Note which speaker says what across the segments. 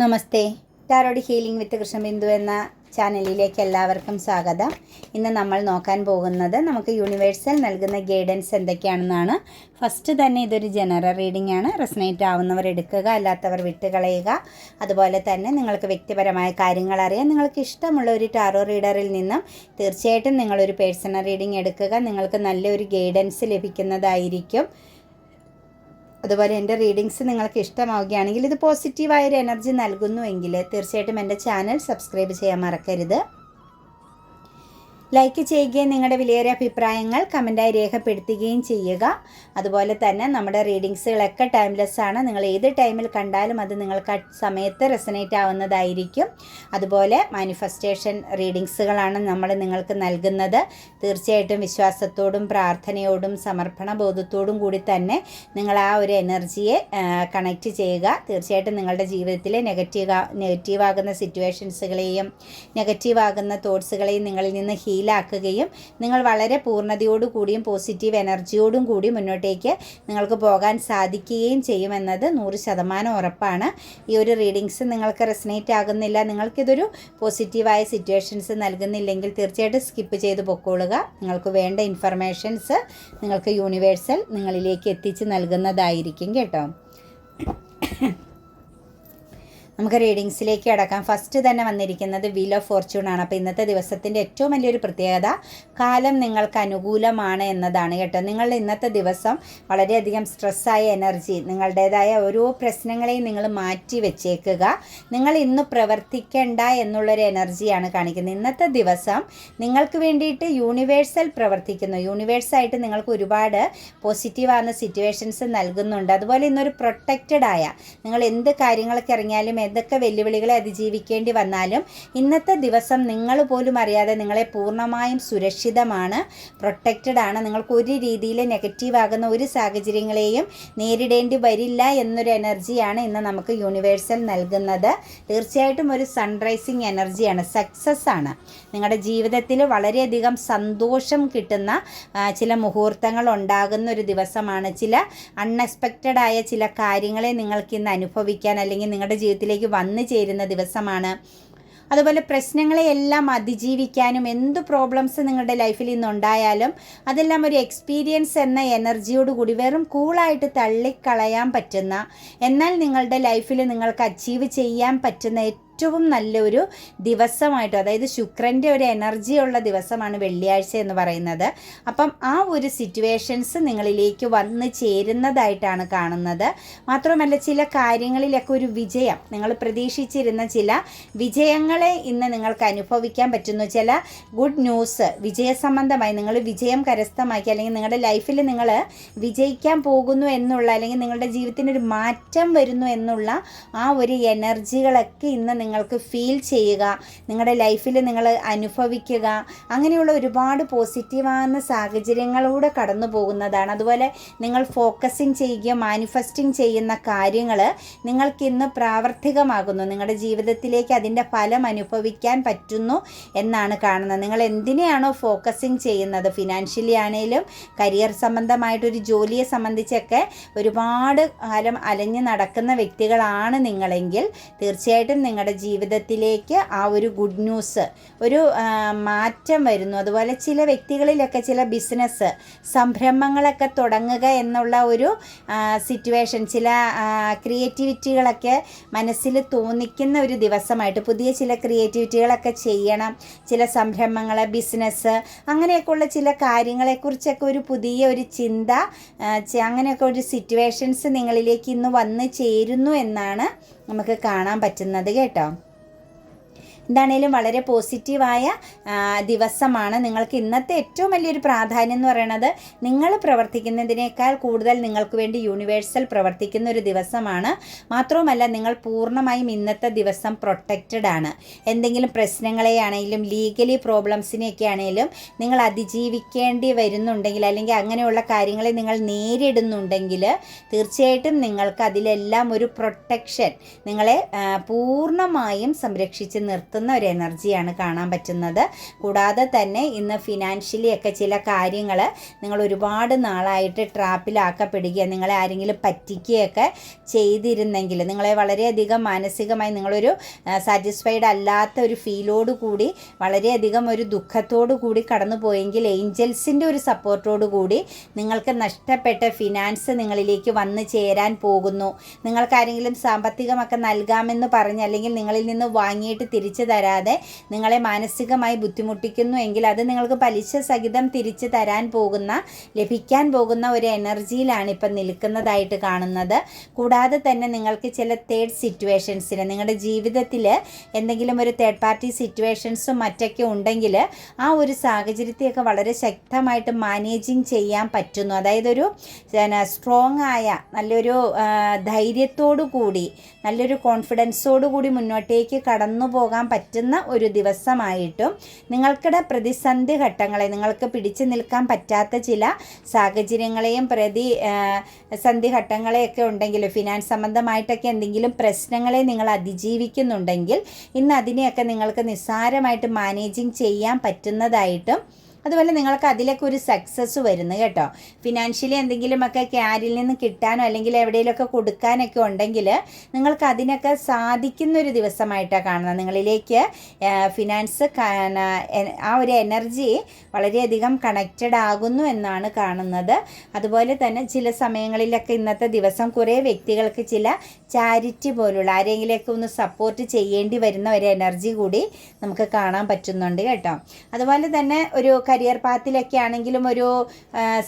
Speaker 1: Namaste. Tarot healing with Krishnabindu എന്ന ചാനലിലേക്ക് എല്ലാവർക്കും സ്വാഗതം. ഇന്ന് നമ്മൾ നോക്കാൻ പോകുന്നത് നമുക്ക് യൂണിവേഴ്സൽ നൽകുന്ന ഗൈഡൻസ് എന്തൊക്കെയാണെന്നാണ്. ഫസ്റ്റ് തന്നെ ഇതൊരു ജനറൽ റീഡിംഗ് ആണ്. റെസനേറ്റ് ആവുന്നവർ എടുക്കുക അല്ലാത്തവർ വിട്ടുകളയുക. അതുപോലെ തന്നെ നിങ്ങൾക്ക് വ്യക്തിപരമായ കാര്യങ്ങൾ അറിയാൻ നിങ്ങൾക്ക് ഇഷ്ടമുള്ള ഒരു ടാറോ റീഡറിൽ നിന്നും തീർച്ചയായിട്ടും നിങ്ങളൊരു പേഴ്സണൽ റീഡിംഗ് എടുക്കുക. നിങ്ങൾക്ക് നല്ലൊരു ഗൈഡൻസ് ലഭിക്കുന്നതായിരിക്കും. അതുപോലെ എന്റെ റീഡിങ്സ് നിങ്ങൾക്ക് ഇഷ്ടമാവുകയാണെങ്കിൽ ഇത് പോസിറ്റീവായൊരു എനർജി നൽകുന്നുവെങ്കിൽ തീർച്ചയായിട്ടും എന്റെ ചാനൽ സബ്സ്ക്രൈബ് ചെയ്യാൻ മറക്കരുത്. ലൈക്ക് ചെയ്യുകയും നിങ്ങളുടെ വിലയേറിയ അഭിപ്രായങ്ങൾ കമന്റായി രേഖപ്പെടുത്തുകയും ചെയ്യുക. അതുപോലെ തന്നെ നമ്മുടെ റീഡിങ്സുകളൊക്കെ ടൈംലെസ് ആണ്. നിങ്ങൾ ഏത് ടൈമിൽ കണ്ടാലും അത് നിങ്ങൾക്ക് ആ സമയത്ത് റെസനേറ്റ് ആവുന്നതായിരിക്കും. അതുപോലെ മാനിഫെസ്റ്റേഷൻ റീഡിങ്സുകളാണ് നമ്മൾ നിങ്ങൾക്ക് നൽകുന്നത്. തീർച്ചയായിട്ടും വിശ്വാസത്തോടും പ്രാർത്ഥനയോടും സമർപ്പണ ബോധത്തോടും കൂടി തന്നെ നിങ്ങൾ ആ ഒരു എനർജിയെ കണക്റ്റ് ചെയ്യുക. തീർച്ചയായിട്ടും നിങ്ങളുടെ ജീവിതത്തിലെ നെഗറ്റീവ് നെഗറ്റീവാകുന്ന സിറ്റുവേഷൻസുകളെയും നെഗറ്റീവ് ആകുന്ന തോട്ട്സുകളെയും നിങ്ങളിൽ നിന്ന് ഹീലാക്കുകയും നിങ്ങൾ വളരെ പൂർണതയോടു കൂടിയും പോസിറ്റീവ് എനർജിയോടും കൂടി മുന്നോട്ടേക്ക് നിങ്ങൾക്ക് പോകാൻ സാധിക്കുകയും ചെയ്യുമെന്നത് നൂറ് ശതമാനം ഉറപ്പാണ്. ഈ ഒരു റീഡിങ്സ് നിങ്ങൾക്ക് റെസനേറ്റ് ആകുന്നില്ല നിങ്ങൾക്കിതൊരു പോസിറ്റീവായ സിറ്റുവേഷൻസ് നൽകുന്നില്ലെങ്കിൽ തീർച്ചയായിട്ടും സ്കിപ്പ് ചെയ്ത് പൊക്കോളുക. നിങ്ങൾക്ക് വേണ്ട ഇൻഫർമേഷൻസ് നിങ്ങൾക്ക് യൂണിവേഴ്സൽ നിങ്ങളിലേക്ക് എത്തിച്ച് നൽകുന്നതായിരിക്കും കേട്ടോ. നമുക്ക് റീഡിങ്സിലേക്ക് അടക്കാം ഫസ്റ്റ് തന്നെ വന്നിരിക്കുന്നത് വീൽ ഓഫ് ഫോർച്യൂൺ ആണ്. അപ്പോൾ ഇന്നത്തെ ദിവസത്തിന്റെ ഏറ്റവും വലിയൊരു പ്രത്യേകത കാലം നിങ്ങൾക്ക് അനുകൂലമാണ് എന്നതാണ് കേട്ടോ. നിങ്ങൾ ഇന്നത്തെ ദിവസം വളരെയധികം സ്ട്രെസ്സായ എനർജി നിങ്ങളുടേതായ ഓരോ പ്രശ്നങ്ങളെയും നിങ്ങൾ മാറ്റി വെച്ചേക്കുക. നിങ്ങൾ ഇന്ന് പ്രവർത്തിക്കേണ്ട എന്നുള്ളൊരു എനർജിയാണ് കാണിക്കുന്നത്. ഇന്നത്തെ ദിവസം നിങ്ങൾക്ക് വേണ്ടിയിട്ട് യൂണിവേഴ്സൽ പ്രവർത്തിക്കുന്നു. യൂണിവേഴ്സായിട്ട് നിങ്ങൾക്ക് ഒരുപാട് പോസിറ്റീവ് ആകുന്ന സിറ്റുവേഷൻസ് നൽകുന്നുണ്ട്. അതുപോലെ ഇന്നൊരു പ്രൊട്ടക്റ്റഡ് ആയ നിങ്ങൾ എന്ത് കാര്യങ്ങളൊക്കെ ഇറങ്ങിയാലും എന്തൊക്കെ വെല്ലുവിളികളെ അതിജീവിക്കേണ്ടി വന്നാലും ഇന്നത്തെ ദിവസം നിങ്ങൾ പോലും അറിയാതെ നിങ്ങളെ പൂർണമായും സുരക്ഷിതമാണ് പ്രൊട്ടക്റ്റഡ് ആണ്. നിങ്ങൾക്ക് ഒരു രീതിയിൽ നെഗറ്റീവ് ആകുന്ന ഒരു സാഹചര്യങ്ങളെയും നേരിടേണ്ടി വരില്ല എന്നൊരു എനർജിയാണ് ഇന്ന് നമുക്ക് യൂണിവേഴ്സൽ നൽകുന്നത്. തീർച്ചയായിട്ടും ഒരു സൺറൈസിങ് എനർജിയാണ് സക്സസ് ആണ്. നിങ്ങളുടെ ജീവിതത്തിൽ വളരെയധികം സന്തോഷം കിട്ടുന്ന ചില മുഹൂർത്തങ്ങൾ ഉണ്ടാകുന്ന ഒരു ദിവസമാണ്. ചില അൺഎക്സ്പെക്റ്റഡ് ആയ ചില കാര്യങ്ങളെ നിങ്ങൾക്ക് ഇന്ന് അനുഭവിക്കാൻ അല്ലെങ്കിൽ നിങ്ങളുടെ ജീവിതത്തിലേക്ക് വന്നു ചേരുന്ന ദിവസമാണ്. അതുപോലെ പ്രശ്നങ്ങളെയെല്ലാം അതിജീവിക്കാനും എന്ത് പ്രോബ്ലംസ് നിങ്ങളുടെ ലൈഫിൽ ഇന്നുണ്ടായാലും അതെല്ലാം ഒരു എക്സ്പീരിയൻസ് എന്ന എനർജിയോട് കൂടി വെറും കൂളായിട്ട് തള്ളിക്കളയാൻ പറ്റുന്ന എന്നാൽ നിങ്ങളുടെ ലൈഫിൽ നിങ്ങൾക്ക് അച്ചീവ് ചെയ്യാൻ പറ്റുന്ന ഏറ്റവും നല്ലൊരു ദിവസമായിട്ട് അതായത് ശുക്രന്റെ ഒരു എനർജി ഉള്ള ദിവസമാണ് വെള്ളിയാഴ്ച എന്ന് പറയുന്നത്. അപ്പം ആ ഒരു സിറ്റുവേഷൻസ് നിങ്ങളിലേക്ക് വന്ന് ചേരുന്നതായിട്ടാണ് കാണുന്നത്. മാത്രമല്ല ചില കാര്യങ്ങളിലൊക്കെ ഒരു വിജയം നിങ്ങൾ പ്രതീക്ഷിച്ചിരുന്ന ചില വിജയങ്ങളെ ഇന്ന് നിങ്ങൾക്ക് അനുഭവിക്കാൻ പറ്റുന്നു. ചില ഗുഡ് ന്യൂസ് വിജയസംബന്ധമായി നിങ്ങൾ വിജയം കരസ്ഥമാക്കി അല്ലെങ്കിൽ നിങ്ങളുടെ ലൈഫിൽ നിങ്ങൾ വിജയിക്കാൻ പോകുന്നു എന്നുള്ള അല്ലെങ്കിൽ നിങ്ങളുടെ ജീവിതത്തിനൊരു മാറ്റം വരുന്നു എന്നുള്ള ആ ഒരു എനർജികളൊക്കെ ഇന്ന് നിങ്ങൾക്ക് ഫീൽ ചെയ്യുക നിങ്ങളുടെ ലൈഫിൽ നിങ്ങൾ അനുഭവിക്കുക അങ്ങനെയുള്ള ഒരുപാട് പോസിറ്റീവാകുന്ന സാഹചര്യങ്ങളിലൂടെ കടന്നു പോകുന്നതാണ്. അതുപോലെ നിങ്ങൾ ഫോക്കസിങ് ചെയ്യുക മാനിഫെസ്റ്റിംഗ് ചെയ്യുന്ന കാര്യങ്ങൾ നിങ്ങൾക്കിന്ന് പ്രാവർത്തികമാകുന്നു. നിങ്ങളുടെ ജീവിതത്തിലേക്ക് അതിന്റെ ഫലം അനുഭവിക്കാൻ പറ്റുന്നു എന്നാണ് കാണുന്നത്. നിങ്ങൾ എന്തിനെയാണോ ഫോക്കസിങ് ചെയ്യുന്നത്? ഫിനാൻഷ്യലി ആണെങ്കിലും കരിയർ സംബന്ധമായിട്ടൊരു ജോലിയെ സംബന്ധിച്ചൊക്കെ ഒരുപാട് കാലം അലഞ്ഞു നടക്കുന്ന വ്യക്തികളാണ് നിങ്ങളെങ്കിൽ തീർച്ചയായിട്ടും നിങ്ങളുടെ ജീവിതത്തിലേക്ക് ആ ഒരു ഗുഡ് ന്യൂസ് ഒരു മാറ്റം വരുന്നു. അതുപോലെ ചില വ്യക്തികളിലൊക്കെ ചില ബിസിനസ് സംരംഭങ്ങളൊക്കെ തുടങ്ങുക എന്നുള്ള ഒരു സിറ്റുവേഷൻ ചില ക്രിയേറ്റിവിറ്റികളൊക്കെ മനസ്സിൽ തോന്നിക്കുന്ന ഒരു ദിവസമായിട്ട് പുതിയ ചില ക്രിയേറ്റിവിറ്റികളൊക്കെ ചെയ്യണം. ചില സംരംഭങ്ങൾ ബിസിനസ് അങ്ങനെയൊക്കെയുള്ള ചില കാര്യങ്ങളെക്കുറിച്ചൊക്കെ ഒരു പുതിയ ഒരു ചിന്ത അങ്ങനെയൊക്കെ ഒരു സിറ്റുവേഷൻസ് നിങ്ങളിലേക്ക് ഇന്ന് വന്ന് ചേരുന്നു എന്നാണ് നമുക്ക് കാണാൻ പറ്റുന്നത് കേട്ടോ. എന്താണേലും വളരെ പോസിറ്റീവായ ദിവസമാണ്. നിങ്ങൾക്ക് ഇന്നത്തെ ഏറ്റവും വലിയൊരു പ്രാധാന്യം എന്ന് പറയുന്നത് നിങ്ങൾ പ്രവർത്തിക്കുന്നതിനേക്കാൾ കൂടുതൽ നിങ്ങൾക്ക് വേണ്ടി യൂണിവേഴ്സൽ പ്രവർത്തിക്കുന്ന ഒരു ദിവസമാണ്. മാത്രവുമല്ല നിങ്ങൾ പൂർണമായും ഇന്നത്തെ ദിവസം പ്രൊട്ടക്റ്റഡ് ആണ്. എന്തെങ്കിലും പ്രശ്നങ്ങളെയാണെങ്കിലും ലീഗലി പ്രോബ്ലംസിനെയൊക്കെ ആണെങ്കിലും നിങ്ങൾ അതിജീവിക്കേണ്ടി വരുന്നുണ്ടെങ്കിൽ അല്ലെങ്കിൽ അങ്ങനെയുള്ള കാര്യങ്ങളെ നിങ്ങൾ നേരിടുന്നുണ്ടെങ്കിൽ തീർച്ചയായിട്ടും നിങ്ങൾക്ക് അതിലെല്ലാം ഒരു പ്രൊട്ടക്ഷൻ നിങ്ങളെ പൂർണമായും സംരക്ഷിച്ച് നിർത്തും നിർത്തുന്ന ഒരു എനർജിയാണ് കാണാൻ പറ്റുന്നത്. കൂടാതെ തന്നെ ഇന്ന് ഫിനാൻഷ്യലി ഒക്കെ ചില കാര്യങ്ങൾ നിങ്ങൾ ഒരുപാട് നാളായിട്ട് ട്രാപ്പിലാക്കപ്പെടുക നിങ്ങളെ ആരെങ്കിലും പറ്റിക്കുകയൊക്കെ ചെയ്തിരുന്നെങ്കിൽ നിങ്ങളെ വളരെയധികം മാനസികമായി നിങ്ങളൊരു സാറ്റിസ്ഫൈഡ് അല്ലാത്ത ഒരു ഫീലോട് കൂടി വളരെയധികം ഒരു ദുഃഖത്തോടു കൂടി കടന്നു പോയെങ്കിൽ ഏഞ്ചൽസിന്റെ ഒരു സപ്പോർട്ടോടു കൂടി നിങ്ങൾക്ക് നഷ്ടപ്പെട്ട ഫിനാൻസ് നിങ്ങളിലേക്ക് വന്നു ചേരാൻ പോകുന്നു. നിങ്ങൾക്കാരെങ്കിലും സാമ്പത്തികമൊക്കെ നൽകാമെന്ന് പറഞ്ഞ് അല്ലെങ്കിൽ നിങ്ങളിൽ നിന്ന് വാങ്ങിയിട്ട് തിരിച്ചു തരാതെ നിങ്ങളെ മാനസികമായി ബുദ്ധിമുട്ടിക്കുന്നു എങ്കിൽ അത് നിങ്ങൾക്ക് പലിശ സഹിതം തിരിച്ചു തരാൻ പോകുന്ന ലഭിക്കാൻ പോകുന്ന ഒരു എനർജിയിലാണ് ഇപ്പം നിൽക്കുന്നതായിട്ട് കാണുന്നത്. കൂടാതെ തന്നെ നിങ്ങൾക്ക് ചില തേർഡ് സിറ്റുവേഷൻസിന് നിങ്ങളുടെ ജീവിതത്തിൽ എന്തെങ്കിലും ഒരു തേർഡ് പാർട്ടി സിറ്റുവേഷൻസും മറ്റൊക്കെ ഉണ്ടെങ്കിൽ ആ ഒരു സാഹചര്യത്തെയൊക്കെ വളരെ ശക്തമായിട്ട് മാനേജിങ് ചെയ്യാൻ പറ്റുന്നു. അതായത് ഒരു സ്ട്രോങ് ആയ നല്ലൊരു ധൈര്യത്തോടു കൂടി നല്ലൊരു കോൺഫിഡൻസോടു കൂടി മുന്നോട്ടേക്ക് കടന്നു പോകാൻ പറ്റുന്ന ഒരു ദിവസമായിട്ടും നിങ്ങൾക്കിടെ പ്രതിസന്ധി ഘട്ടങ്ങളെ നിങ്ങൾക്ക് പിടിച്ചു നിൽക്കാൻ പറ്റാത്ത ചില സാഹചര്യങ്ങളെയും പ്രതി സന്ധി ഘട്ടങ്ങളെയൊക്കെ ഉണ്ടെങ്കിൽ ഫിനാൻസ് സംബന്ധമായിട്ടൊക്കെ എന്തെങ്കിലും പ്രശ്നങ്ങളെ നിങ്ങൾ അതിജീവിക്കുന്നുണ്ടെങ്കിൽ ഇന്ന് അതിനെയൊക്കെ നിങ്ങൾക്ക് നിസ്സാരമായിട്ട് മാനേജിങ് ചെയ്യാൻ പറ്റുന്നതായിട്ടും അതുപോലെ നിങ്ങൾക്ക് അതിലൊക്കെ ഒരു സക്സസ് വരുന്നു കേട്ടോ. ഫിനാൻഷ്യലി എന്തെങ്കിലുമൊക്കെ ക്യാരിൽ നിന്ന് കിട്ടാനോ അല്ലെങ്കിൽ എവിടെയെങ്കിലുമൊക്കെ കൊടുക്കാനൊക്കെ ഉണ്ടെങ്കിൽ നിങ്ങൾക്ക് അതിനൊക്കെ സാധിക്കുന്ന ഒരു ദിവസമായിട്ടാണ് കാണുന്നത്. നിങ്ങളിലേക്ക് ഫിനാൻസ് ആ ഒരു എനർജി വളരെയധികം കണക്റ്റഡ് ആകുന്നു എന്നാണ് കാണുന്നത്. അതുപോലെ തന്നെ ചില സമയങ്ങളിലൊക്കെ ഇന്നത്തെ ദിവസം കുറേ വ്യക്തികൾക്ക് ചില ചാരിറ്റി പോലുള്ള ആരെങ്കിലുമൊക്കെ ഒന്ന് സപ്പോർട്ട് ചെയ്യേണ്ടി വരുന്ന ഒരു എനർജി കൂടി നമുക്ക് കാണാൻ പറ്റുന്നുണ്ട് കേട്ടോ. അതുപോലെ തന്നെ ഒരു കരിയർ പാത്തിലൊക്കെ ആണെങ്കിലും ഒരു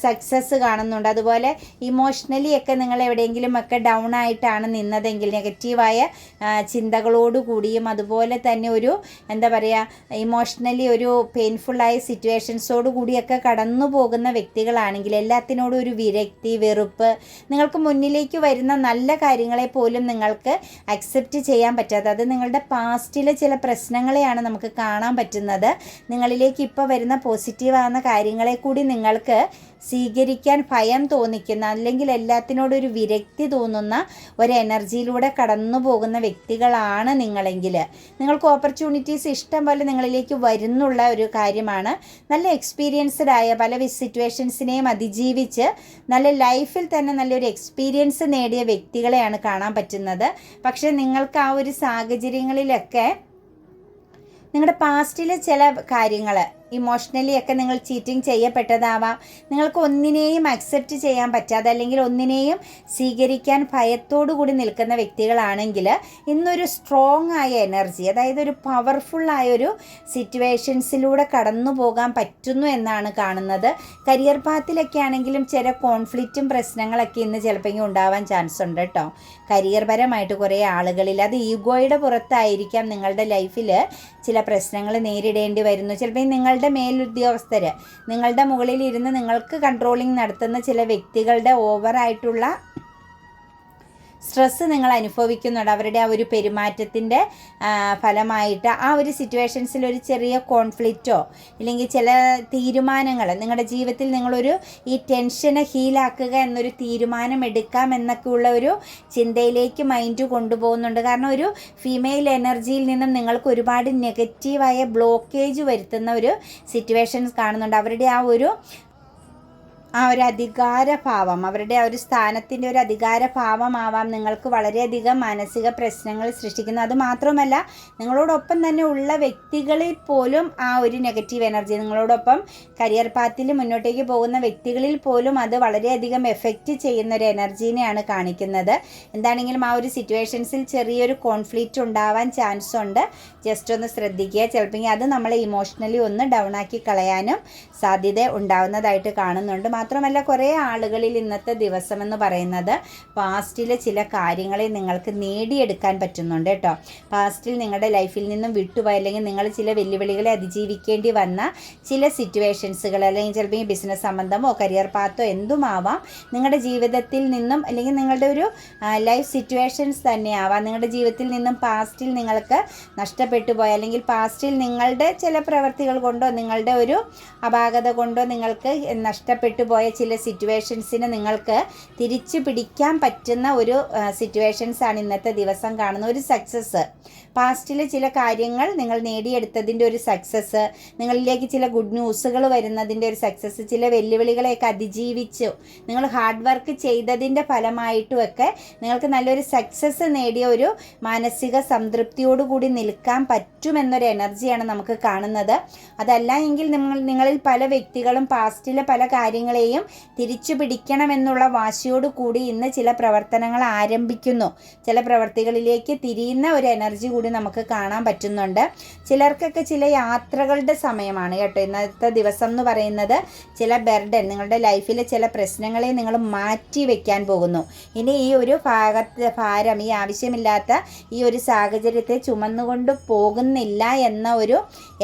Speaker 1: സക്സസ് കാണുന്നുണ്ട്. അതുപോലെ ഇമോഷണലി ഒക്കെ നിങ്ങൾ എവിടെയെങ്കിലും ഒക്കെ ഡൗൺ ആയിട്ടാണ് നിന്നതെങ്കിൽ നെഗറ്റീവായ ചിന്തകളോട് കൂടിയും അതുപോലെ തന്നെ ഒരു എന്താ പറയുക ഇമോഷണലി ഒരു പെയിൻഫുള്ളായ സിറ്റുവേഷൻസോട് കൂടിയൊക്കെ കടന്നു പോകുന്ന വ്യക്തികളാണെങ്കിൽ എല്ലാത്തിനോടും ഒരു വിരക്തി വെറുപ്പ് നിങ്ങൾക്ക് മുന്നിലേക്ക് വരുന്ന നല്ല കാര്യങ്ങളെ പോലും നിങ്ങൾക്ക് അക്സെപ്റ്റ് ചെയ്യാൻ പറ്റാത്ത അത് നിങ്ങളുടെ പാസ്റ്റിലെ ചില പ്രശ്നങ്ങളെയാണ് നമുക്ക് കാണാൻ പറ്റുന്നത്. നിങ്ങളിലേക്ക് ഇപ്പോൾ വരുന്ന പോസിറ്റീവ് ആകുന്ന കാര്യങ്ങളെ കൂടി നിങ്ങൾക്ക് സ്വീകരിക്കാൻ ഭയം തോന്നിക്കുന്ന അല്ലെങ്കിൽ എല്ലാത്തിനോടും ഒരു വിരക്തി തോന്നുന്ന ഒരു എനർജിയിലൂടെ കടന്നു പോകുന്ന വ്യക്തികളാണ് നിങ്ങളെങ്കിൽ. നിങ്ങൾക്ക് ഓപ്പർച്യൂണിറ്റീസ് ഇഷ്ടം പോലെ നിങ്ങളിലേക്ക് വരുന്നുള്ള ഒരു കാര്യമാണ്. നല്ല എക്സ്പീരിയൻസ്ഡ് ആയ പല സിറ്റുവേഷൻസിനെയും അതിജീവിച്ച് നല്ല ലൈഫിൽ തന്നെ നല്ലൊരു എക്സ്പീരിയൻസ് നേടിയ വ്യക്തികളെയാണ് കാണാൻ പറ്റുന്നത്. പക്ഷേ നിങ്ങൾക്ക് ആ ഒരു സാഹചര്യങ്ങളിലൊക്കെ നിങ്ങളുടെ പാസ്റ്റിലെ ചില കാര്യങ്ങൾ ഇമോഷണലി ഒക്കെ നിങ്ങൾ ചീറ്റിംഗ് ചെയ്യപ്പെട്ടതാവാം. നിങ്ങൾക്ക് ഒന്നിനെയും അക്സെപ്റ്റ് ചെയ്യാൻ പറ്റാതെ അല്ലെങ്കിൽ ഒന്നിനെയും സ്വീകരിക്കാൻ ഭയത്തോടു കൂടി നിൽക്കുന്ന വ്യക്തികളാണെങ്കിൽ ഇന്നൊരു സ്ട്രോങ് ആയ എനർജി അതായത് ഒരു പവർഫുൾ ആയ ഒരു സിറ്റുവേഷൻസിലൂടെ കടന്നു പോകാൻ പറ്റുന്നു എന്നാണ് കാണുന്നത്. കരിയർ പാത്തിലൊക്കെ ആണെങ്കിലും ചില കോൺഫ്ലിക്റ്റും പ്രശ്നങ്ങളൊക്കെ ഇന്ന് ചിലപ്പോൾ ഉണ്ടാവാൻ ചാൻസ് ഉണ്ട് കേട്ടോ. കരിയർ പരമായിട്ട് കുറേ ആളുകളിൽ അത് ഈഗോയുടെ പുറത്തായിരിക്കാം നിങ്ങളുടെ ലൈഫിൽ ചില പ്രശ്നങ്ങൾ നേരിടേണ്ടി വരുന്നു. ചിലപ്പോൾ നിങ്ങളുടെ മേലുദ്യോഗസ്ഥർ നിങ്ങളുടെ മുകളിൽ ഇരുന്ന് നിങ്ങൾക്ക് കൺട്രോളിങ് നടത്തുന്ന ചില വ്യക്തികളുടെ ഓവറായിട്ടുള്ള സ്ട്രെസ്സ് നിങ്ങൾ അനുഭവിക്കുന്നുണ്ട്. അവരുടെ ആ ഒരു പെരുമാറ്റത്തിന്റെ ഫലമായിട്ട് ആ ഒരു സിറ്റുവേഷൻസിൽ ഒരു ചെറിയ കോൺഫ്ലിക്റ്റോ ഇല്ലെങ്കിൽ ചില തീരുമാനങ്ങൾ നിങ്ങളുടെ ജീവിതത്തിൽ നിങ്ങളൊരു ഈ ടെൻഷനെ ഹീലാക്കുക എന്നൊരു തീരുമാനം എടുക്കാം എന്നൊക്കെ ഉള്ള ഒരു ചിന്തയിലേക്ക് മൈൻഡ് കൊണ്ടുപോകുന്നുണ്ട്. കാരണം ഒരു ഫീമെയിൽ എനർജിയിൽ നിന്നും നിങ്ങൾക്ക് ഒരുപാട് നെഗറ്റീവായ ബ്ലോക്കേജ് വരുത്തുന്ന ഒരു സിറ്റുവേഷൻസ് കാണുന്നുണ്ട്. അവരുടെ ആ ഒരു ആ ഒരു അധികാരഭാവം അവരുടെ ആ ഒരു സ്ഥാനത്തിന്റെ ഒരു അധികാരഭാവമാവാം നിങ്ങൾക്ക് വളരെയധികം മാനസിക പ്രശ്നങ്ങൾ സൃഷ്ടിക്കുന്നത് അത് മാത്രമല്ല നിങ്ങളോടൊപ്പം തന്നെ ഉള്ള വ്യക്തികളിൽ പോലും ആ ഒരു നെഗറ്റീവ് എനർജി നിങ്ങളോടൊപ്പം കരിയർ പാത്തിൽ മുന്നോട്ടേക്ക് പോകുന്ന വ്യക്തികളിൽ പോലും അത് വളരെയധികം എഫക്റ്റ് ചെയ്യുന്ന ഒരു എനർജീനെയാണ് കാണിക്കുന്നത്. എന്താണെങ്കിലും ആ ഒരു സിറ്റുവേഷൻസിൽ ചെറിയൊരു കോൺഫ്ലിക്റ്റ് ഉണ്ടാവാൻ ചാൻസ് ഉണ്ട്. ജസ്റ്റ് ഒന്ന് ശ്രദ്ധിക്കുക. ചിലപ്പോൾ അത് നമ്മളെ ഇമോഷണലി ഒന്ന് ഡൗൺ ആക്കി കളയാനും സാധ്യത ഉണ്ടാവുന്നതായിട്ട് കാണുന്നുണ്ട്. മാത്രമല്ല കുറേ ആളുകളിൽ ഇന്നത്തെ ദിവസം എന്ന് പറയുന്നത് പാസ്റ്റിലെ ചില കാര്യങ്ങളെ നിങ്ങൾക്ക് നേടിയെടുക്കാൻ പറ്റുന്നുണ്ട് കേട്ടോ. പാസ്റ്റിൽ നിങ്ങളുടെ ലൈഫിൽ നിന്നും വിട്ടുപോയി അല്ലെങ്കിൽ നിങ്ങൾ ചില വെല്ലുവിളികളെ അതിജീവിക്കേണ്ടി വന്ന ചില സിറ്റുവേഷൻസുകൾ അല്ലെങ്കിൽ ചിലപ്പോൾ ഈ ബിസിനസ് സംബന്ധമോ കരിയർ പാത്തോ എന്തുമാവാം നിങ്ങളുടെ ജീവിതത്തിൽ നിന്നും അല്ലെങ്കിൽ നിങ്ങളുടെ ഒരു ലൈഫ് സിറ്റുവേഷൻസ് തന്നെയാവാം നിങ്ങളുടെ ജീവിതത്തിൽ നിന്നും പാസ്റ്റിൽ നിങ്ങൾക്ക് നഷ്ടപ്പെട്ടു പോയ അല്ലെങ്കിൽ പാസ്റ്റിൽ നിങ്ങളുടെ ചില പ്രവൃത്തികൾ കൊണ്ടോ നിങ്ങളുടെ ഒരു അപാകത കൊണ്ടോ നിങ്ങൾക്ക് നഷ്ടപ്പെട്ടു പോയ ചില സിറ്റുവേഷൻസിനെ നിങ്ങൾക്ക് തിരിച്ചു പിടിക്കാൻ പറ്റുന്ന ഒരു സിറ്റുവേഷൻസ് ആണ് ഇന്നത്തെ ദിവസം കാണുന്ന ഒരു സക്സസ് പാസ്റ്റിലെ ചില കാര്യങ്ങൾ നിങ്ങൾ നേടിയെടുത്തതിന്റെ ഒരു സക്സസ് നിങ്ങളിലേക്ക് ചില ഗുഡ് ന്യൂസുകൾ വരുന്നതിന്റെ ഒരു സക്സസ് ചില വെല്ലുവിളികളെയൊക്കെ അതിജീവിച്ചു നിങ്ങൾ ഹാർഡ് വർക്ക് ചെയ്തതിന്റെ ഫലമായിട്ടുമൊക്കെ നിങ്ങൾക്ക് നല്ലൊരു സക്സസ് നേടിയ ഒരു മാനസിക സംതൃപ്തിയോടുകൂടി നിൽക്കാൻ പറ്റുമെന്നൊരു എനർജിയാണ് നമുക്ക് കാണുന്നത്. അതല്ല എങ്കിൽ നിങ്ങൾ നിങ്ങളിൽ പല വ്യക്തികളും പാസ്റ്റിലെ പല കാര്യങ്ങളെയും തിരിച്ചു പിടിക്കണമെന്നുള്ള വാശിയോട് കൂടി ഇന്ന് ചില പ്രവർത്തനങ്ങൾ ആരംഭിക്കുന്നു. ചില പ്രവർത്തികളിലേക്ക് തിരിയുന്ന ഒരു എനർജി കൂടി നമുക്ക് കാണാൻ പറ്റുന്നുണ്ട്. ചിലർക്കൊക്കെ ചില യാത്രകളുടെ സമയമാണ് കേട്ടോ. ഇന്നത്തെ ദിവസം എന്ന് പറയുന്നത് ചില ബെർഡൻ നിങ്ങളുടെ ലൈഫിലെ ചില പ്രശ്നങ്ങളെ നിങ്ങൾ മാറ്റി വെക്കാൻ പോകുന്നു. ഇനി ഈ ഒരു ഭാഗത്ത് ഭാരം ഈ ആവശ്യമില്ലാത്ത ഈ ഒരു സാഹചര്യത്തെ ചുമന്നുകൊണ്ട് പോകുന്നില്ല എന്ന ഒരു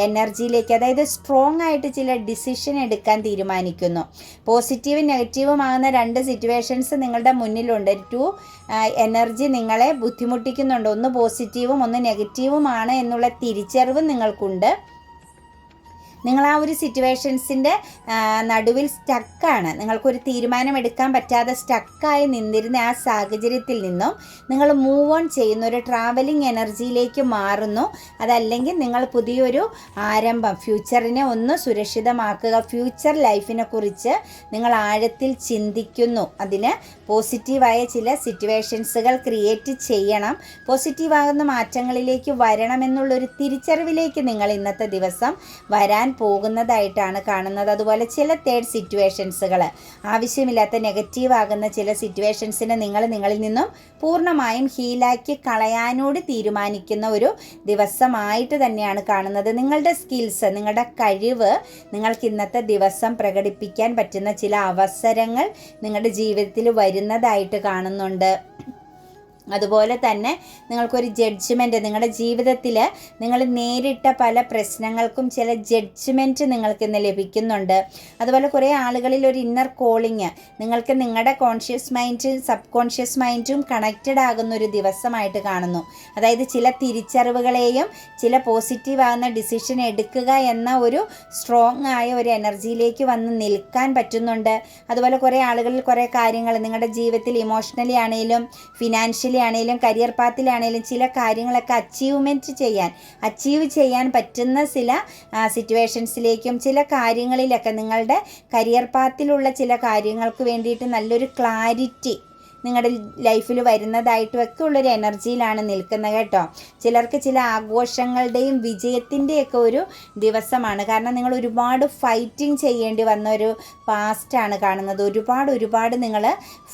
Speaker 1: എനർജിയിലേക്ക് അതായത് സ്ട്രോങ് ആയിട്ട് ചില ഡിസിഷൻ എടുക്കാൻ തീരുമാനിക്കുന്നു. പോസിറ്റീവും നെഗറ്റീവുമാകുന്ന രണ്ട് സിറ്റുവേഷൻസ് നിങ്ങളുടെ മുന്നിലുണ്ട്. ടു എനർജി നിങ്ങളെ ബുദ്ധിമുട്ടിക്കുന്നുണ്ട്. ഒന്ന് പോസിറ്റീവും ഒന്ന് നെഗറ്റീവുമാണ് എന്നുള്ള തിരിച്ചറിവ് നിങ്ങൾക്കുണ്ട്. നിങ്ങൾ ആ ഒരു സിറ്റുവേഷൻസിന്റെ നടുവിൽ സ്റ്റക്കാണ് നിങ്ങൾക്കൊരു തീരുമാനം എടുക്കാൻ പറ്റാതെ സ്റ്റക്കായി നിന്നിരുന്ന ആ സാഹചര്യത്തിൽ നിന്നും നിങ്ങൾ മൂവ് ഓൺ ചെയ്യുന്ന. ഒരു ട്രാവലിംഗ് എനർജിയിലേക്ക് മാറുന്നു. അതല്ലെങ്കിൽ നിങ്ങൾ പുതിയൊരു ആരംഭം ഫ്യൂച്ചറിനെ ഒന്ന് സുരക്ഷിതമാക്കുക. ഫ്യൂച്ചർ ലൈഫിനെ കുറിച്ച് നിങ്ങൾ ആഴത്തിൽ ചിന്തിക്കുന്നു. അതിന് പോസിറ്റീവായ ചില സിറ്റുവേഷൻസുകൾ ക്രിയേറ്റ് ചെയ്യണം. പോസിറ്റീവാകുന്ന മാറ്റങ്ങളിലേക്ക് വരണമെന്നുള്ളൊരു തിരിച്ചറിവിലേക്ക് നിങ്ങൾ ഇന്നത്തെ ദിവസം വരാൻ പോകുന്നതായിട്ടാണ് കാണുന്നത്. അതുപോലെ ചില തേർഡ് സിറ്റുവേഷൻസുകൾ ആവശ്യമില്ലാത്ത നെഗറ്റീവ് ആകുന്ന ചില സിറ്റുവേഷൻസിനെ നിങ്ങൾ നിങ്ങളിൽ നിന്നും പൂർണമായും ഹീലാക്കി കളയാനോട് തീരുമാനിക്കുന്ന ഒരു ദിവസമായിട്ട് തന്നെയാണ് കാണുന്നത്. നിങ്ങളുടെ സ്കിൽസ് നിങ്ങളുടെ കഴിവ് നിങ്ങൾക്ക് ഇന്നത്തെ ദിവസം പ്രകടിപ്പിക്കാൻ പറ്റുന്ന ചില അവസരങ്ങൾ നിങ്ങളുടെ ജീവിതത്തിൽ വരുന്നതായിട്ട് കാണുന്നുണ്ട്. അതുപോലെ തന്നെ നിങ്ങൾക്കൊരു ജഡ്ജ്മെന്റ് നിങ്ങളുടെ ജീവിതത്തിൽ നിങ്ങൾ നേരിട്ട പല പ്രശ്നങ്ങൾക്കും ചില ജഡ്ജ്മെന്റ് നിങ്ങൾക്ക് ഇന്ന് ലഭിക്കുന്നുണ്ട്. അതുപോലെ കുറേ ആളുകളിൽ ഒരു ഇന്നർ കോളിങ് നിങ്ങൾക്ക് നിങ്ങളുടെ കോൺഷ്യസ് മൈൻഡും സബ് കോൺഷ്യസ് മൈൻഡും കണക്റ്റഡ് ആകുന്ന ഒരു ദിവസമായിട്ട് കാണുന്നു. അതായത് ചില തിരിച്ചറിവുകളെയും ചില പോസിറ്റീവ് ആകുന്ന ഡിസിഷൻ എടുക്കുക എന്ന ഒരു സ്ട്രോങ് ആയ ഒരു എനർജിയിലേക്ക് വന്ന് നിൽക്കാൻ പറ്റുന്നുണ്ട്. അതുപോലെ കുറേ ആളുകളിൽ കുറേ കാര്യങ്ങൾ നിങ്ങളുടെ ജീവിതത്തിൽ ഇമോഷണലി ആണെങ്കിലും ഫിനാൻഷ്യലി ആണെങ്കിലും കരിയർ പാത്തിലാണേലും ചില കാര്യങ്ങളൊക്കെ അച്ചീവ്മെന്റ് ചെയ്യാൻ അച്ചീവ് ചെയ്യാൻ പറ്റുന്ന ചില സിറ്റുവേഷൻസിലേക്കും ചില കാര്യങ്ങളിലൊക്കെ നിങ്ങളുടെ കരിയർ പാത്തിലുള്ള ചില കാര്യങ്ങൾക്ക് വേണ്ടിയിട്ട് നല്ലൊരു ക്ലാരിറ്റി നിങ്ങളുടെ ലൈഫിൽ വരുന്നതായിട്ടും ഒക്കെ ഉള്ളൊരു എനർജിയിലാണ് നിൽക്കുന്നത് കേട്ടോ. ചിലർക്ക് ചില ആഘോഷങ്ങളുടെയും വിജയത്തിന്റെയൊക്കെ ഒരു ദിവസമാണ്. കാരണം നിങ്ങൾ ഒരുപാട് ഫൈറ്റിംഗ് ചെയ്യേണ്ടി വന്ന ഒരു പാസ്റ്റാണ് കാണുന്നത്. ഒരുപാട് ഒരുപാട് നിങ്ങൾ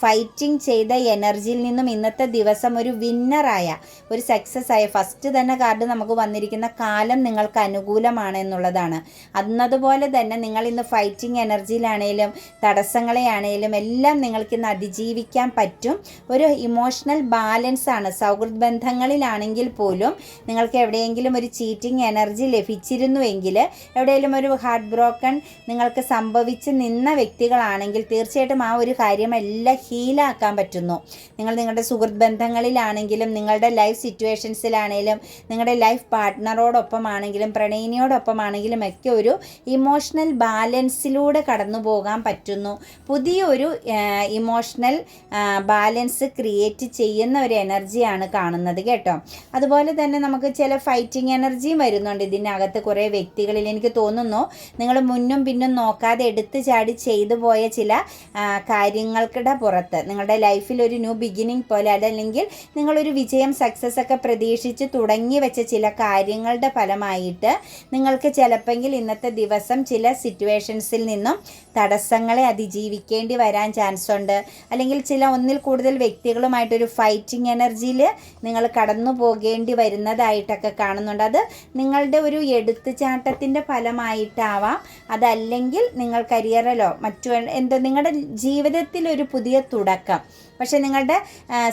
Speaker 1: ഫൈറ്റിംഗ് ചെയ്ത എനർജിയിൽ നിന്നും ഇന്നത്തെ ദിവസം ഒരു വിന്നറായ ഒരു സക്സസ് ആയ ഫസ്റ്റ് തന്നെ കാർഡ് നമുക്ക് വന്നിരിക്കുന്ന കാലം നിങ്ങൾക്ക് അനുകൂലമാണ് എന്നുള്ളതാണ്. അന്നതുപോലെ തന്നെ നിങ്ങൾ ഇന്ന് ഫൈറ്റിംഗ് എനർജിയിലാണേലും തടസ്സങ്ങളെയാണേലും എല്ലാം നിങ്ങൾക്ക് ഇന്ന് അതിജീവിക്കാൻ പറ്റും. ഒരു ഇമോഷണൽ ബാലൻസ് ആണ്. സൗഹൃദ ബന്ധങ്ങളിലാണെങ്കിൽ പോലും നിങ്ങൾക്ക് എവിടെയെങ്കിലും ഒരു ചീറ്റിംഗ് എനർജി ലഭിച്ചിരുന്നുവെങ്കിൽ എവിടെയെങ്കിലും ഒരു ഹാർട്ട് ബ്രോക്കൺ നിങ്ങൾക്ക് സംഭവിച്ച് നിന്ന വ്യക്തികളാണെങ്കിൽ തീർച്ചയായിട്ടും ആ ഒരു കാര്യമെല്ലാം ഹീലാക്കാൻ പറ്റുന്നു. നിങ്ങൾ നിങ്ങളുടെ സുഹൃത്ത് ബന്ധങ്ങളിലാണെങ്കിലും നിങ്ങളുടെ ലൈഫ് സിറ്റുവേഷൻസിലാണെങ്കിലും നിങ്ങളുടെ ലൈഫ് പാർട്ട്ണറോടൊപ്പമാണെങ്കിലും പ്രണയിനിയോടൊപ്പമാണെങ്കിലും ഒക്കെ ഒരു ഇമോഷണൽ ബാലൻസിലൂടെ കടന്നു പോകാൻ പറ്റുന്നു. പുതിയൊരു ഇമോഷണൽ ബാലൻസ് ക്രിയേറ്റ് ചെയ്യുന്ന ഒരു എനർജിയാണ് കാണുന്നത് കേട്ടോ. അതുപോലെ തന്നെ നമുക്ക് ചില ഫൈറ്റിംഗ് എനർജിയും വരുന്നുണ്ട്. ഇതിനകത്ത് കുറേ വ്യക്തികളിൽ എനിക്ക് തോന്നുന്നു നിങ്ങൾ മുന്നും പിന്നും നോക്കാതെ എടുത്തു ചാടി ചെയ്തു പോയ ചില കാര്യങ്ങൾക്കിടെ പുറത്ത്. നിങ്ങളുടെ ലൈഫിൽ ഒരു ന്യൂ ബിഗിനിങ് പോലെ അതല്ലെങ്കിൽ നിങ്ങളൊരു വിജയം സക്സസ് ഒക്കെ പ്രതീക്ഷിച്ച് തുടങ്ങി വെച്ച ചില കാര്യങ്ങളുടെ ഫലമായിട്ട് നിങ്ങൾക്ക് ചിലപ്പെങ്കിൽ ഇന്നത്തെ ദിവസം ചില സിറ്റുവേഷൻസിൽ നിന്നും തടസ്സങ്ങളെ അതിജീവിക്കേണ്ടി വരാൻ ചാൻസ് ഉണ്ട്. അല്ലെങ്കിൽ ചില ഒന്നിൽ കൂടുതൽ വ്യക്തികളുമായിട്ടൊരു ഫൈറ്റിംഗ് എനർജിയിൽ നിങ്ങൾ കടന്നു പോകേണ്ടി വരുന്നതായിട്ടൊക്കെ കാണുന്നുണ്ട്. അത് നിങ്ങളുടെ ഒരു എടുത്തുചാട്ടത്തിന്റെ ഫലമായിട്ടാവാം. അതല്ലെങ്കിൽ നിങ്ങൾ കരിയറിലോ മറ്റു എന്തോ നിങ്ങളുടെ ജീവിതത്തിൽ ഒരു പുതിയ തുടക്കം. പക്ഷേ നിങ്ങളുടെ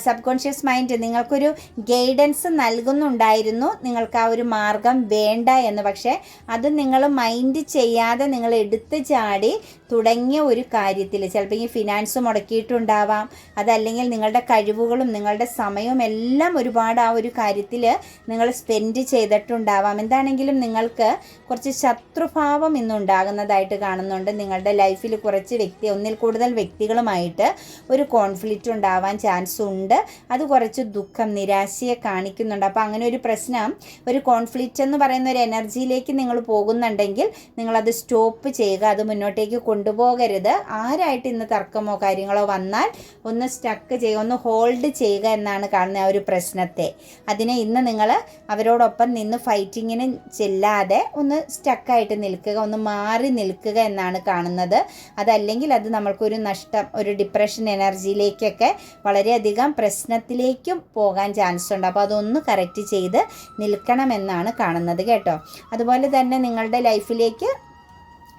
Speaker 1: സബ് കോൺഷ്യസ് മൈൻഡ് നിങ്ങൾക്കൊരു ഗൈഡൻസ് നൽകുന്നുണ്ടായിരുന്നു. നിങ്ങൾക്ക് ആ ഒരു മാർഗം വേണ്ട എന്ന്. പക്ഷേ അത് നിങ്ങൾ മൈൻഡ് ചെയ്യാതെ നിങ്ങൾ എടുത്തു ചാടി തുടങ്ങിയ ഒരു കാര്യത്തിൽ ചിലപ്പോൾ ഈ ഫിനാൻസ് മുടക്കിയിട്ടുണ്ടാവാം. അതല്ലെങ്കിൽ നിങ്ങളുടെ കഴിവുകളും നിങ്ങളുടെ സമയവും എല്ലാം ഒരുപാട് ആ ഒരു കാര്യത്തിൽ നിങ്ങൾ സ്പെൻഡ് ചെയ്തിട്ടുണ്ടാവാം. എന്താണെങ്കിലും നിങ്ങൾക്ക് കുറച്ച് ശത്രുഭാവം ഇന്നുണ്ടാകുന്നതായിട്ട് കാണുന്നുണ്ട്. നിങ്ങളുടെ ലൈഫിൽ കുറച്ച് വ്യക്തി ഒന്നിൽ കൂടുതൽ വ്യക്തികളുമായിട്ട് ഒരു കോൺഫ്ലിക്റ്റ് ഉണ്ടാവാൻ ചാൻസ് ഉണ്ട് അത് കുറച്ച് ദുഃഖം നിരാശയെ കാണിക്കുന്നുണ്ട്. അപ്പോൾ അങ്ങനെ ഒരു പ്രശ്നം ഒരു കോൺഫ്ലിക്റ്റ് എന്ന് പറയുന്ന ഒരു എനർജിയിലേക്ക് നിങ്ങൾ പോകുന്നുണ്ടെങ്കിൽ നിങ്ങളത് സ്റ്റോപ്പ് ചെയ്യുക അത് മുന്നോട്ടേക്ക് കൊണ്ടുപോകരുത്. ആരായിട്ട് ഇന്ന് തർക്കമോ കാര്യങ്ങളോ വന്നാൽ ഒന്ന് സ്റ്റക്ക് ചെയ്യുക ഒന്ന് ഹോൾഡ് ചെയ്യുക എന്നാണ് കാണുന്ന ആ ഒരു പ്രശ്നത്തെ. അതിനെ ഇന്ന് നിങ്ങൾ അവരോടൊപ്പം നിന്ന് ഫൈറ്റിങ്ങിന് ചെല്ലാതെ ഒന്ന് സ്റ്റക്കായിട്ട് നിൽക്കുക ഒന്ന് മാറി നിൽക്കുക എന്നാണ് കാണുന്നത്. അതല്ലെങ്കിൽ അത് നമ്മൾക്കൊരു നഷ്ടം ഒരു ഡിപ്രഷൻ എനർജിയിലേക്കൊക്കെ വളരെയധികം പ്രശ്നത്തിലേക്കും പോകാൻ ചാൻസ് ഉണ്ട് അപ്പോൾ അതൊന്ന് കറക്റ്റ് ചെയ്ത് നിൽക്കണമെന്നാണ് കാണുന്നത് കേട്ടോ. അതുപോലെ തന്നെ നിങ്ങളുടെ ലൈഫിലേക്ക്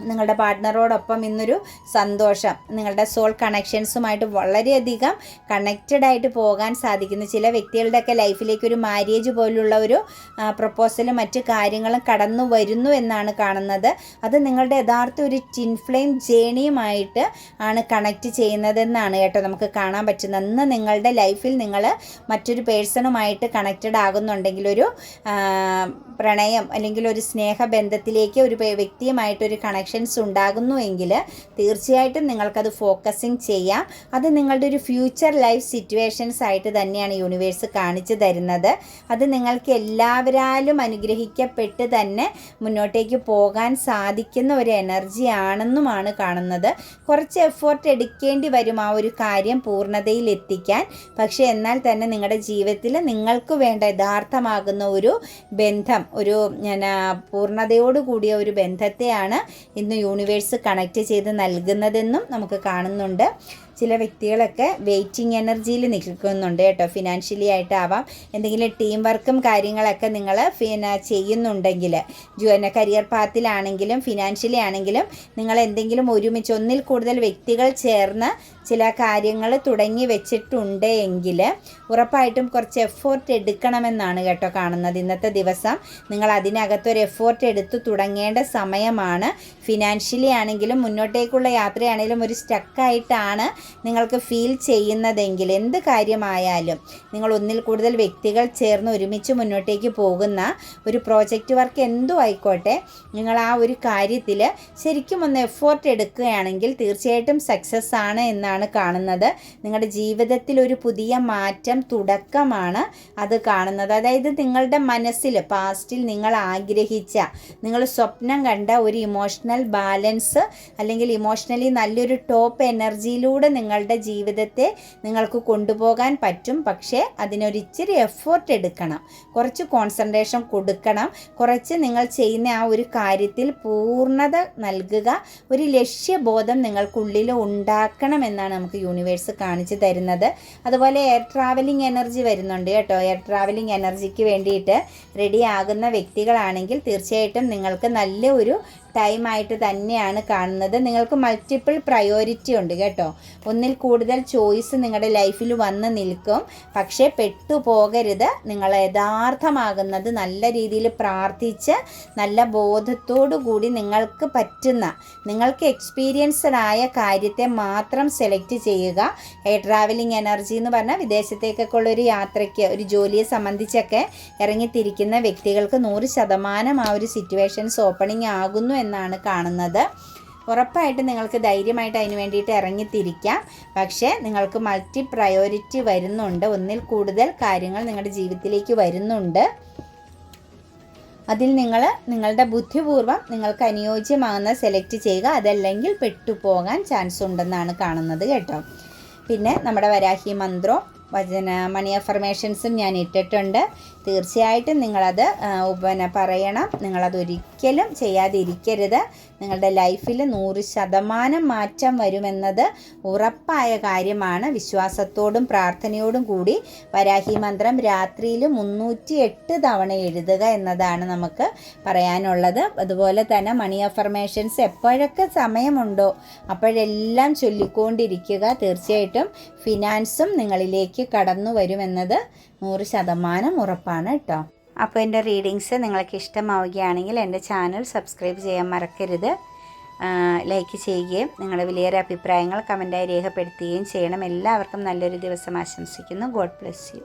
Speaker 1: നിങ്ങളുടെ പാർട്ട്ണറോടൊപ്പം ഇന്നൊരു സന്തോഷം. നിങ്ങളുടെ സോൾ കണക്ഷൻസുമായിട്ട് വളരെയധികം കണക്റ്റഡ് ആയിട്ട് പോകാൻ സാധിക്കുന്നു. ചില വ്യക്തികളുടെയൊക്കെ ലൈഫിലേക്ക് ഒരു മാര്യേജ് പോലുള്ള ഒരു പ്രപ്പോസലും മറ്റ് കാര്യങ്ങളും കടന്നു വരുന്നു എന്നാണ് കാണുന്നത്. അത് നിങ്ങളുടെ യഥാർത്ഥ ഒരു ചിൻഫ്ലെയിം ജേണിയുമായിട്ട് ആണ് കണക്റ്റ് ചെയ്യുന്നതെന്നാണ് കേട്ടോ നമുക്ക് കാണാൻ പറ്റുന്നത്. അന്ന് നിങ്ങളുടെ ലൈഫിൽ നിങ്ങൾ മറ്റൊരു പേഴ്സണുമായിട്ട് കണക്റ്റഡ് ആകുന്നുണ്ടെങ്കിൽ ഒരു പ്രണയം അല്ലെങ്കിൽ ഒരു സ്നേഹബന്ധത്തിലേക്ക് ഒരു പേ- വ്യക്തിയുമായിട്ടൊരു ഉണ്ടാകുന്നു എങ്കിൽ തീർച്ചയായിട്ടും നിങ്ങൾക്കത് ഫോക്കസിങ് ചെയ്യാം. അത് നിങ്ങളുടെ ഒരു ഫ്യൂച്ചർ ലൈഫ് സിറ്റുവേഷൻസ് ആയിട്ട് തന്നെയാണ് യൂണിവേഴ്സ് കാണിച്ചു തരുന്നത്. അത് നിങ്ങൾക്ക് എല്ലാവരാലും അനുഗ്രഹിക്കപ്പെട്ട് തന്നെ മുന്നോട്ടേക്ക് പോകാൻ സാധിക്കുന്ന ഒരു എനർജി ആണെന്നുമാണ് കാണുന്നത്. കുറച്ച് എഫേർട്ട് എടുക്കേണ്ടി വരും ആ ഒരു കാര്യം പൂർണതയിൽ എത്തിക്കാൻ. പക്ഷേ എന്നാൽ തന്നെ നിങ്ങളുടെ ജീവിതത്തിൽ നിങ്ങൾക്ക് വേണ്ട യഥാർത്ഥമാകുന്ന ഒരു ബന്ധം ഒരു പൂർണതയോട് കൂടിയ ഒരു ബന്ധത്തെയാണ് ഇന്ന് യൂണിവേഴ്സ് കണക്ട് ചെയ്ത് നൽകുന്നതെന്നും നമുക്ക് കാണുന്നുണ്ട്. ചില വ്യക്തികളൊക്കെ വെയിറ്റിംഗ് എനർജിയിൽ നിൽക്കുന്നുണ്ട് കേട്ടോ. ഫിനാൻഷ്യലി ആയിട്ടാവാം. എന്തെങ്കിലും ടീം വർക്കും കാര്യങ്ങളൊക്കെ നിങ്ങൾ പിന്നെ ചെയ്യുന്നുണ്ടെങ്കിൽ കരിയർ പാത്തിലാണെങ്കിലും ഫിനാൻഷ്യലി ആണെങ്കിലും നിങ്ങൾ എന്തെങ്കിലും ഒരുമിച്ച് ഒന്നിൽ കൂടുതൽ വ്യക്തികൾ ചേർന്ന് ചില കാര്യങ്ങൾ തുടങ്ങി വെച്ചിട്ടുണ്ട് എങ്കിൽ ഉറപ്പായിട്ടും കുറച്ച് എഫോർട്ട് എടുക്കണമെന്നാണ് കേട്ടോ കാണുന്നത്. ഇന്നത്തെ ദിവസം നിങ്ങൾ അതിനകത്തൊരു എഫോർട്ട് എടുത്ത് തുടങ്ങേണ്ട സമയമാണ്. ഫിനാൻഷ്യലി ആണെങ്കിലും മുന്നോട്ടേക്കുള്ള യാത്രയാണെങ്കിലും ഒരു സ്റ്റക്കായിട്ടാണ് നിങ്ങൾക്ക് ഫീൽ ചെയ്യുന്നതെങ്കിൽ എന്ത് കാര്യമായാലും നിങ്ങൾ ഒന്നിൽ കൂടുതൽ വ്യക്തികൾ ചേർന്ന് ഒരുമിച്ച് മുന്നോട്ടേക്ക് പോകുന്ന ഒരു പ്രോജക്റ്റ് വർക്ക് എന്തു ആയിക്കോട്ടെ നിങ്ങൾ ആ ഒരു കാര്യത്തിൽ ശരിക്കും ഒന്ന് എഫേർട്ട് എടുക്കുകയാണെങ്കിൽ തീർച്ചയായിട്ടും സക്സസ് ആണ് എന്നാണ് കാണുന്നത്. നിങ്ങളുടെ ജീവിതത്തിൽ ഒരു പുതിയ മാറ്റം തുടക്കമാണ് അത് കാണുന്നത്. അതായത് നിങ്ങളുടെ മനസ്സിൽ പാസ്റ്റിൽ നിങ്ങൾ ആഗ്രഹിച്ച നിങ്ങൾ സ്വപ്നം കണ്ട ഒരു ഇമോഷണൽ ബാലൻസ് അല്ലെങ്കിൽ ഇമോഷണലി നല്ലൊരു ടോപ്പ് എനർജിയിലൂടെ നിങ്ങളുടെ ജീവിതത്തെ നിങ്ങൾക്ക് കൊണ്ടുപോകാൻ പറ്റും. പക്ഷേ അതിനൊരിച്ചിരി എഫേർട്ട് എടുക്കണം. കുറച്ച് കോൺസെൻട്രേഷൻ കൊടുക്കണം. കുറച്ച് നിങ്ങൾ ചെയ്യുന്ന ആ ഒരു കാര്യത്തിൽ പൂർണത നൽകുക. ഒരു ലക്ഷ്യബോധം നിങ്ങൾക്കുള്ളിൽ ഉണ്ടാക്കണം എന്നാണ് നമുക്ക് യൂണിവേഴ്സ് കാണിച്ചു തരുന്നത്. അതുപോലെ എയർ ട്രാവലിംഗ് എനർജി വരുന്നുണ്ട് കേട്ടോ. എയർ ട്രാവലിംഗ് എനർജിക്ക് വേണ്ടിയിട്ട് റെഡി ആകുന്ന വ്യക്തികളാണെങ്കിൽ തീർച്ചയായിട്ടും നിങ്ങൾക്ക് നല്ല ഒരു ടൈമായിട്ട് തന്നെയാണ് കാണുന്നത്. നിങ്ങൾക്ക് മൾട്ടിപ്പിൾ പ്രയോറിറ്റി ഉണ്ട് കേട്ടോ. ഒന്നിൽ കൂടുതൽ ചോയ്സ് നിങ്ങളുടെ ലൈഫിൽ വന്ന് നിൽക്കും. പക്ഷേ പെട്ടുപോകരുത്. നിങ്ങൾ യഥാർത്ഥമാകുന്നത് നല്ല രീതിയിൽ പ്രാർത്ഥിച്ച് നല്ല ബോധത്തോടു കൂടി നിങ്ങൾക്ക് പറ്റുന്ന നിങ്ങൾക്ക് എക്സ്പീരിയൻസ്ഡ് ആയ കാര്യത്തെ മാത്രം സെലക്ട് ചെയ്യുക. എയർ ട്രാവലിംഗ് എനർജി എന്ന് പറഞ്ഞാൽ വിദേശത്തേക്കൊക്കെ ഉള്ള ഒരു യാത്രയ്ക്ക് ഒരു ജോലിയെ സംബന്ധിച്ചൊക്കെ ഇറങ്ങിത്തിരിക്കുന്ന വ്യക്തികൾക്ക് നൂറ് ശതമാനം ആ ഒരു സിറ്റുവേഷൻസ് ഓപ്പണിംഗ് ആകുന്നു എന്നാണ് കാണുന്നത്. ഉറപ്പായിട്ടും നിങ്ങൾക്ക് ധൈര്യമായിട്ട് അതിന് വേണ്ടിയിട്ട് ഇറങ്ങിത്തിരിക്കാം. പക്ഷേ നിങ്ങൾക്ക് മൾട്ടി പ്രയോറിറ്റി വരുന്നുണ്ട്. ഒന്നിൽ കൂടുതൽ കാര്യങ്ങൾ നിങ്ങളുടെ ജീവിതത്തിലേക്ക് വരുന്നുണ്ട്. അതിൽ നിങ്ങൾ നിങ്ങളുടെ ബുദ്ധിപൂർവം നിങ്ങൾക്ക് അനുയോജ്യമാകുന്ന സെലക്ട് ചെയ്യുക. അതല്ലെങ്കിൽ പെട്ടുപോകാൻ ചാൻസ് ഉണ്ടെന്നാണ് കാണുന്നത് കേട്ടോ. പിന്നെ നമ്മുടെ വരാഹി മന്ത്രവും വചന മണി അഫർമേഷൻസും ഞാൻ ഇട്ടിട്ടുണ്ട്. തീർച്ചയായിട്ടും നിങ്ങളത് പിന്നെ പറയണം. നിങ്ങളത് ഒരിക്കലും ചെയ്യാതിരിക്കരുത്. നിങ്ങളുടെ ലൈഫിൽ നൂറ് ശതമാനം മാറ്റം വരുമെന്നത് ഉറപ്പായ കാര്യമാണ്. വിശ്വാസത്തോടും പ്രാർത്ഥനയോടും കൂടി വരാഹി മന്ത്രം രാത്രിയിൽ മുന്നൂറ്റി എട്ട് തവണ എഴുതുക എന്നതാണ് നമുക്ക് പറയാനുള്ളത്. അതുപോലെ തന്നെ മണി അഫർമേഷൻസ് എപ്പോഴൊക്കെ സമയമുണ്ടോ അപ്പോഴെല്ലാം ചൊല്ലിക്കൊണ്ടിരിക്കുക. തീർച്ചയായിട്ടും ഫിനാൻസും നിങ്ങളിലേക്ക് കടന്നു വരുമെന്നത് നൂറ് ശതമാനം ഉറപ്പാണ് കേട്ടോ. അപ്പോൾ എന്റെ റീഡിങ്സ് നിങ്ങൾക്ക് ഇഷ്ടമാവുകയാണെങ്കിൽ എന്റെ ചാനൽ സബ്സ്ക്രൈബ് ചെയ്യാൻ മറക്കരുത്. ലൈക്ക് ചെയ്യുകയും നിങ്ങളുടെ വിലയേറെ അഭിപ്രായങ്ങൾ കമന്റായി രേഖപ്പെടുത്തുകയും ചെയ്യണം. എല്ലാവർക്കും നല്ലൊരു ദിവസം ആശംസിക്കുന്നു. God bless you